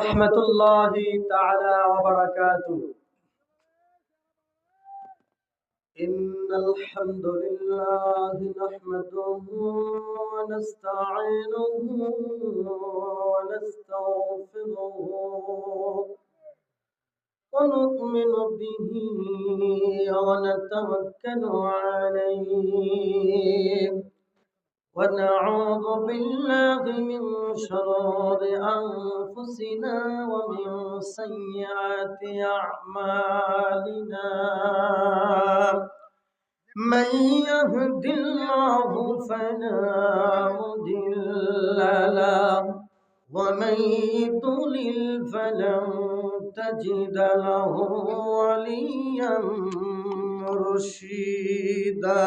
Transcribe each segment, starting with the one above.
ورحمة الله تعالى وبركاته. إن الحمد لله نحمده ونستعينه ونستغفره ونؤمن به ونتوكل عليه. ونعوذ بالله من شرور أنفسنا ومن سيئات أعمالنا. من يهد الله فلا مضل له ومن يضلل فلن تجد له وليا مرشدا.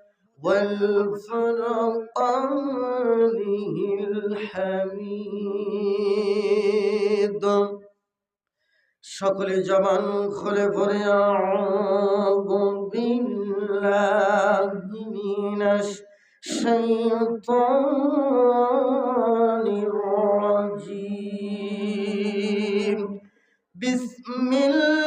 والفرقان الحميد সকলে জবান খুলে পড়ে আউযু বিল্লাহি মিনাশ শাইতানির রাজিম বিসমিল্লাহির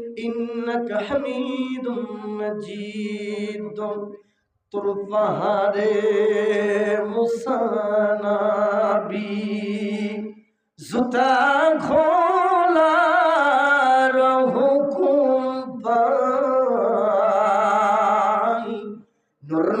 إنك حميد مجيد তোর পাহাড়ে মুসানাবি জুতা খোলার হুকুম পাই নূর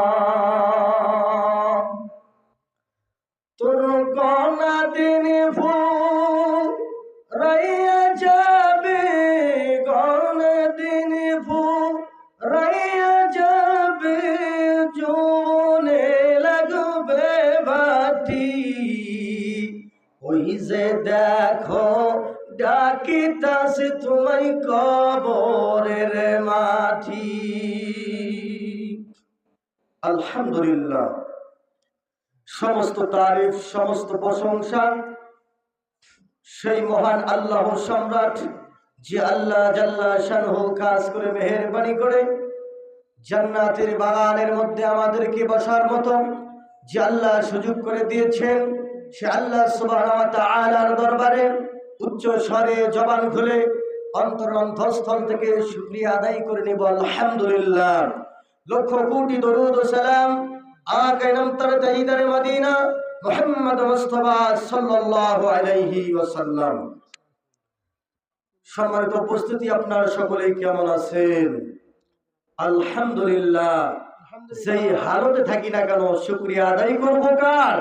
তোমায় কবরের মাটি। আলহামদুলিল্লাহ, সমস্ত তারিফ, সমস্ত প্রশংসা সেই মহান আল্লাহ সম্রাট যে আল্লাহ জাল্লা শানহু কাজ করে মেহেরবানি করে জান্নাতের বাগানের মধ্যে আমাদেরকে বসার মতো যে আল্লাহ সুযোগ করে দিয়েছেন, সে আল্লাহ তাআলার দরবারে উচ্চ স্বরে জবান খুলে অন্তর অন্তঃস্থল থেকে শুকরিয়া আদায় করে নিব আলহামদুলিল্লাহ। লক্ষ কোটি দরুদ ও সালাম আকাই নামতার তাহিদারে মদিনা মুহাম্মদ মুস্তাফা সাল্লাল্লাহু আলাইহি ওয়াসাল্লাম। সম্মানিত উপস্থিতি আপনারা সকলে কেমন আছেন? আলহামদুলিল্লাহ। সেই হালতে থাকি না কেন শুক্রিয়া আদায় করব কার?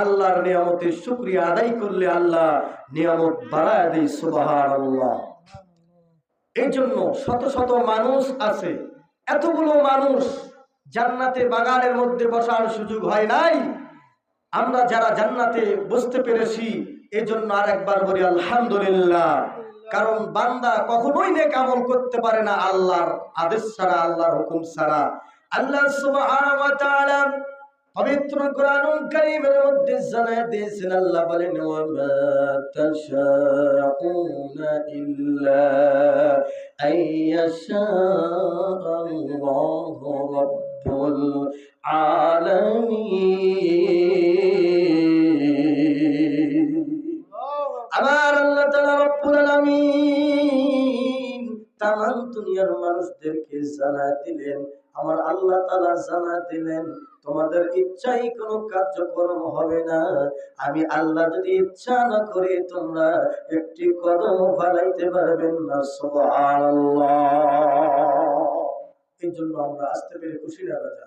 আল্লাহর নিয়ামতের শুক্রিয়া আদায় করলে আল্লাহ নিয়ামত বাড়ায় দেয় সুবাহার আল্লাহ এই জন্য শত শত মানুষ আছে। এতগুলো মানুষ জান্নাতে বাগানের মধ্যে বসার সুযোগ হয় নাই। আমরা যারা জান্নাতে বসতে পেরেছি এই জন্য আর একবার বলি আলহামদুলিল্লাহ। কারণ বান্দা কখনোই নেক আমল করতে পারে না আল্লাহর আদেশ ছাড়া, আল্লাহর হুকুম ছাড়া। আল্লাহ সুবহানাহু পবিত্র কোরআন কারীমের মধ্যে জানায় দিয়েছেন, আল্লাহ বলেন ওয়া মা তাশাউনা ইল্লা আইয়াশা আল্লাহু রাব্বুল আলামিন। মানুষদেরকে জানা দিলেন, আমার আল্লাহ তালা জানা দিলেন, তোমাদের ইচ্ছাই কোনো কার্যক্রম হবে না। আমি আল্লাহ যদি ইচ্ছা না করি তোমরা একটি কদম ফালাইতে পারবেন না আল্লাহ এই জন্য আমরা আসতে পেরে খুশি না, রাজা।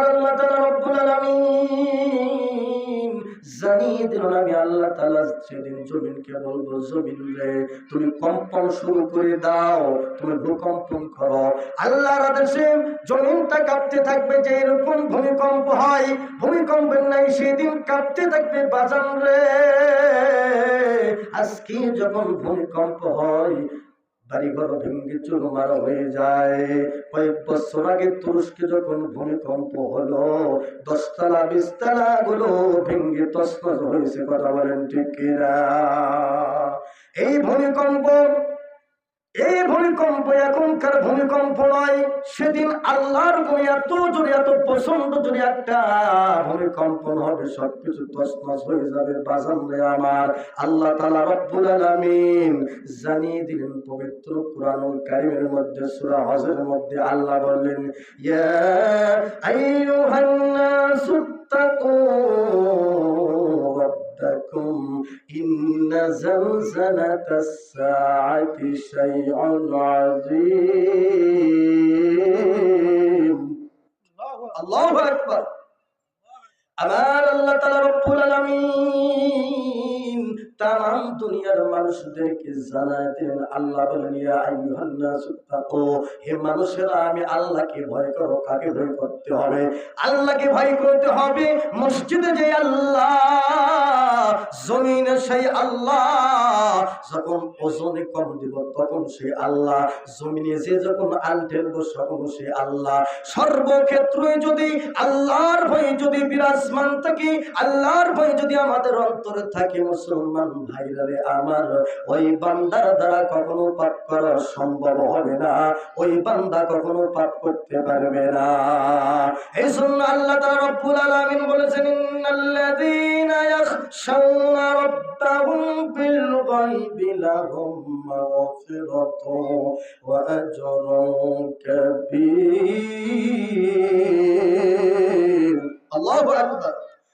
জমিনটা কাঁপতে থাকবে যে এরকম ভূমিকম্প হয়, ভূমিকম্পের নাই সেদিন কাঁপতে থাকবে বাজান রে। আজকে যখন ভূমিকম্প হয় বাড়িঘর ভেঙ্গে চুরমার হয়ে যায়। কয়েক বছর আগে তুরস্কে যখন ভূমিকম্প হলো, দশতলা বিশতলা গুলো ভেঙ্গে তসনস হয়েছে, কথা বলেন ঠিক এই ভূমিকম্প এই ভূমিকম্প এখনকার ভূমিকম্প নয়, সেদিন আল্লাহর ভূমি এত জোরে, এত প্রচণ্ড জোরে একটা ভূমিকম্প হবে, সবকিছু তসমস হয়ে যাবে বাজানরে আমার। আল্লাহ তালা রব্বুল আলমিন জানিয়ে দিলেন, পবিত্র কোরআনুল কারিমের মধ্যে, সুরা হজের মধ্যে আল্লাহ বললেন, ইয়া আইয়ুহান নাসু إن زلزلة الساعة شيء عظيم الله أكبر আমার আল্লাহ তাআলা রব্বুল আলামিন তাম দুনিয়ার মানুষদেরকে আল্লাহ হে মানুষেরা, আমি আল্লাহকে ভয় করো, কাকে ভয় করতে হবে? আল্লাহকে ভয় করতে হবে মসজিদে যে আল্লাহ, জমিনে সেই আল্লাহ, যখন ওজনে কম দিব তখন সে আল্লাহ, জমিনে যে যখন আল তখন সে আল্লাহ। সর্বক্ষেত্রে যদি আল্লাহর ভয় যদি বিরাজমান থাকি, আল্লাহর ভয় যদি আমাদের অন্তরে থাকে মুসলমান ওই বান্দার দ্বারা কখনো পাপ করা সম্ভব হবে না। ওই বান্দা কখনো পাপ করতে পারবে না। এই জন্য আল্লাহ তাআলা রব্বুল আলামিন বলেছেন, ইন্নাল্লাযীনা ইয়াখশাউনা রাব্বাহুম বিল গায়বি লাহুম মাগফিরাতুন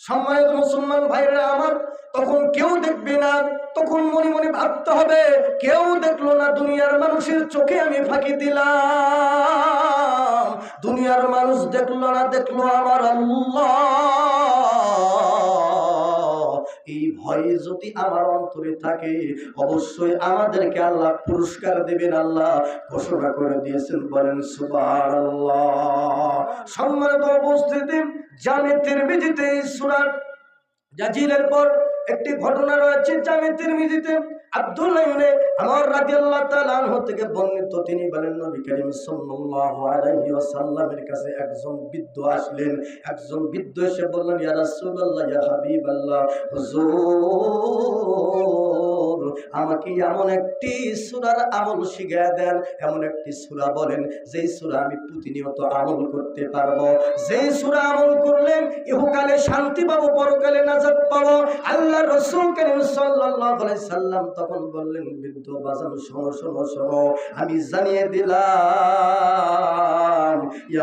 সম্মানিত মুসলমান ভাইরা আমার, তখন কেউ দেখবে না, তখন মনে মনে ভাবতে হবে, কেউ দেখল না দুনিয়ার মানুষের চোখে আমি ফাঁকি দিলাম। দুনিয়ার মানুষ দেখল না, দেখল আমার আল্লাহ। ভয়ে যদি আমার অন্তরে থাকে, অবশ্যই আমাদেরকে আল্লাহ পুরস্কার দেবেন, আল্লাহ ঘোষণা করে দিয়েছেন, বলেন সুবার সম্মানিত উপস্থিতি, জামে তিরমিজিতে সুরার জাজিলের পর একটি ঘটনা রয়েছে জামে তিরমিজিতে। আমাকে এমন একটি সূরার আমল শিখিয়ে দেন, এমন একটি সূরা বলেন, যেই সূরা আমি প্রতিনিয়ত আমল করতে পারব। যেই সূরা আমল করলে ইহকালে শান্তি পাবো, পরকালে নাজাত পাবো। আল্লাহ রাসূল করিম সাল্লাল্লাহু আলাইহি সাল্লাম তখন বললেন বৃদ্ধ বাজান শোনো শোনো শোনো আমি জানিয়ে দিলাম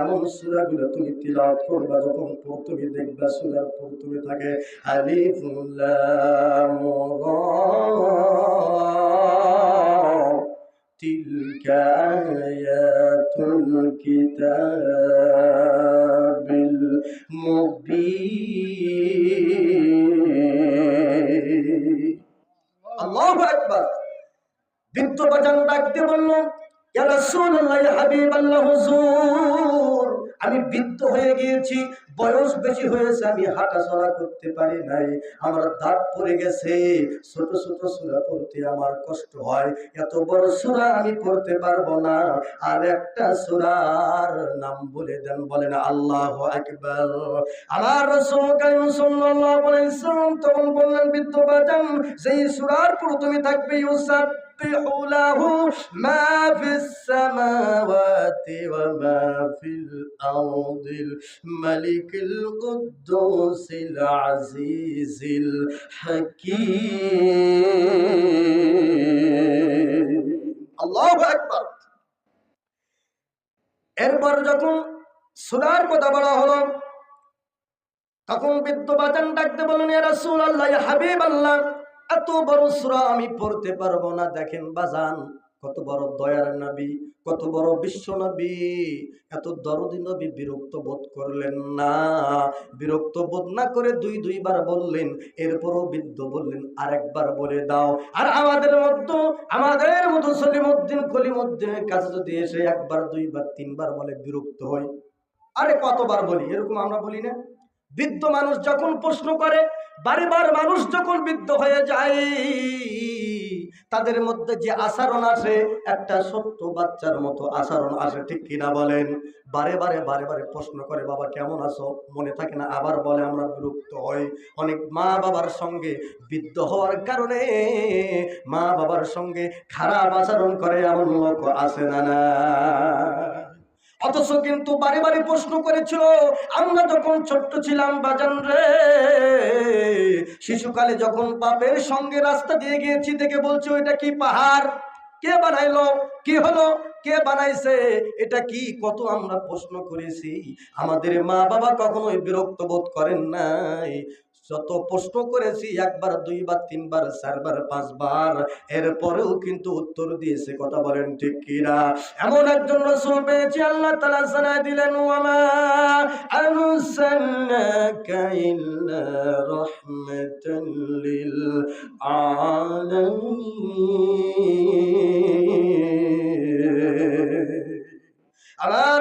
এমন সূরাগুলো তুমি তিলাওয়াত করবা যখন পর তুমি দেখবা সূরার পর তুমি থাকে আলিফ লাম রা تلك آيات الكتاب المبين বাজান ডাকতে বলল আমি বৃদ্ধ হয়ে গিয়েছি, বয়স বেশি হয়েছে, আমি হাঁটাচলা করতে পারি নাই, আমার দাঁত পড়ে গেছে, ছোট ছোট সূরা পড়তে আমার কষ্ট হয়, এত বড় সূরা আমি পড়তে পারব না, আর একটা সূরার নাম বলে দেন, বলেন আল্লাহ আকবার। আমার রাসূল কারীম সাল্লাল্লাহু তখন বললেন, বৃদ্ধ বাজান সেই সূরার তুমি থাকবে ইউসাব يسبح له ما في السماوات وما في الأرض الملك القدوس العزيز الحكيم الله أكبر এরপর যখন সুরার কথা বলা হলো তখন বৃদ্ধ বাজান ডাকতে বলেন রাসূল আল্লাহ হাবিব আল্লাহ এত বড় সূরা আমি পড়তে পারব না। দেখেন বাজান, কত বড় দয়ার নবী, কত বড় বিশ্ব নবী। এত দরদি নবী বিরক্ত বোধ করলেন না। বিরক্ত বোধ না করে দুই দুইবার বললেন, এরপরও বৃদ্ধ বললেন, আরেকবার বলে দাও। আর আমাদের মধ্যে, আমাদের মতো সলিমুদ্দিন, কলিমুদ্দিনের কাছে যদি এসে একবার, দুইবার, তিনবার বলে বিরক্ত হই আরে কতবার বলি? এরকম আমরা বলি না। বৃদ্ধ মানুষ যখন প্রশ্ন করে বারবার মানুষ যখন বৃদ্ধ হয়ে যায়, তাদের মধ্যে যে আচরণ আসে, একটা ছোট্ট বাচ্চার মতো আচরণ আসে, ঠিক কিনা বলেন? বারে বারে বারে বারে প্রশ্ন করে, বাবা, কেমন আছো? মনে থাকে না, আবার বলে, আমরা বিরক্ত হই। অনেক মা বাবার সঙ্গে বৃদ্ধ হওয়ার কারণে মা বাবার সঙ্গে খারাপ আচরণ করে, এমন লোক আসে না না অথচ কিন্তু বারে বারে প্রশ্ন করেছিল, আমরা যখন ছোট্ট ছিলাম বাজান রে, শিশুকালে যখন বাপের সঙ্গে রাস্তা দিয়ে গিয়েছি, দেখে বলছে, ওইটা কি পাহাড়? কে বানাইলো? কে হলো? কে বানাইছে? এটা কি? কত আমরা প্রশ্ন করেছি। আমাদের মা বাবা কখনোই বিরক্ত বোধ করেন নাই। যত প্রশ্ন করেছি একবার, দুইবার, তিনবার, চারবার, পাঁচবার, এরপরেও কিন্তু উত্তর দিয়েছে, কথা বলেন ঠিক কিনা? এমন একজন রসুল পেয়েছি, আল্লাহ তালা জানাই দিলেন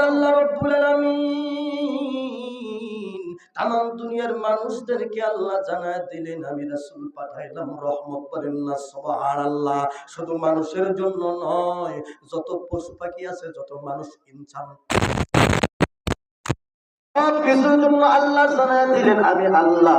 আল্লাহ মানুষদেরকে আল্লাহ জানায় দিলেন, আমি রাসূল পাঠাইলাম, রহমত করেন না, সুবহানাল্লাহ। শুধু মানুষের জন্য নয়, যত পশু পাখি আছে, যত মানুষ ইনসান। আল্লাহ আল্লাহ আল্লাহ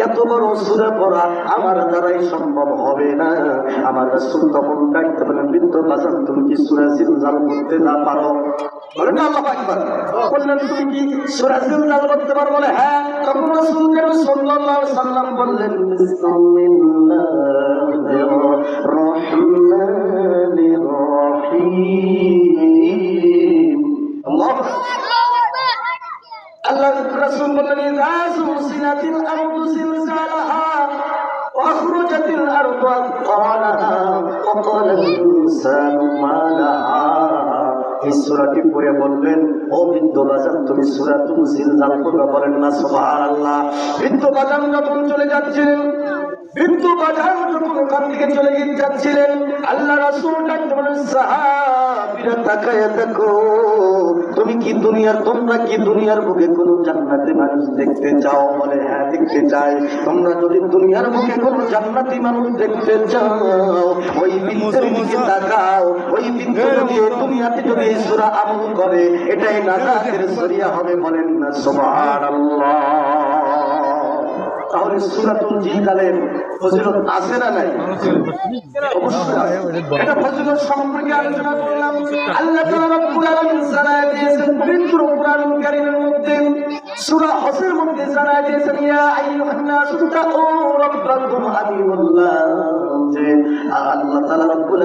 এত বড় সুরে পড়া আমার দ্বারাই সম্ভব হবে না। আমার রাসূল তখন ডাকতে বলেন বৃদ্ধ বাজার তুমি কি সূরা জিলজাল করতে না পারো? বললেন, তুমি কি সূরা করতে পারো? বলে হ্যাঁ। তখন বললেন আল্লাহু আল্লাহ রাসূল বললেন ইযা সুলসিলাতিল আরদু সিলসালাহা وأخرجت الأرض أثقالها وقال الإنسان ما لها এই সূরাটি পড়ে বলবেন ও বৃদ্ধ বাজান তুমি সূরা তুমি জিলজাল করবে বলেন না সুবহানাল্লাহ বৃদ্ধ বাজান যখন চলে যাচ্ছিলেন বৃদ্ধ বাজান যখন ওখান থেকে চলে গিয়ে যাচ্ছিলেন আল্লাহ রাসূল ডাকতে বলেন সাহাবীরা তাকায় দেখো তুমি কি দুনিয়ার তোমরা কি দুনিয়ার বুকে কোন জান্নাতি মানুষ দেখতে চাও বলে? হ্যাঁ দেখতে চাই। তোমরা যদি দুনিয়ার বুকে কোন জান্নাতি মানুষ দেখতে চাও ওই বৃদ্ধের দিকে তাকাও। ওই বৃদ্ধ দিয়ে দুনিয়াতে যদি এই সূরা আমল করে এটাই নাজাতের সরিয়া হবে বলেন না? সুবহানাল্লাহ। তাহলে সূরাতুল জিলজালের ফজিলত আছে না নাই? এটা ফজিলত সম্পর্কে আলোচনা করলাম। আল্লাহ তাআলা রব্বুল আলামিন জানায় দিয়েছেন, পবিত্র কারীমের মধ্যে সূরা মধ্যে জানায় দিয়েছেন, ইয়া আইয়ুহান নাসু তাকু বললাম যে আল্লাহ তাআলা রব্বুল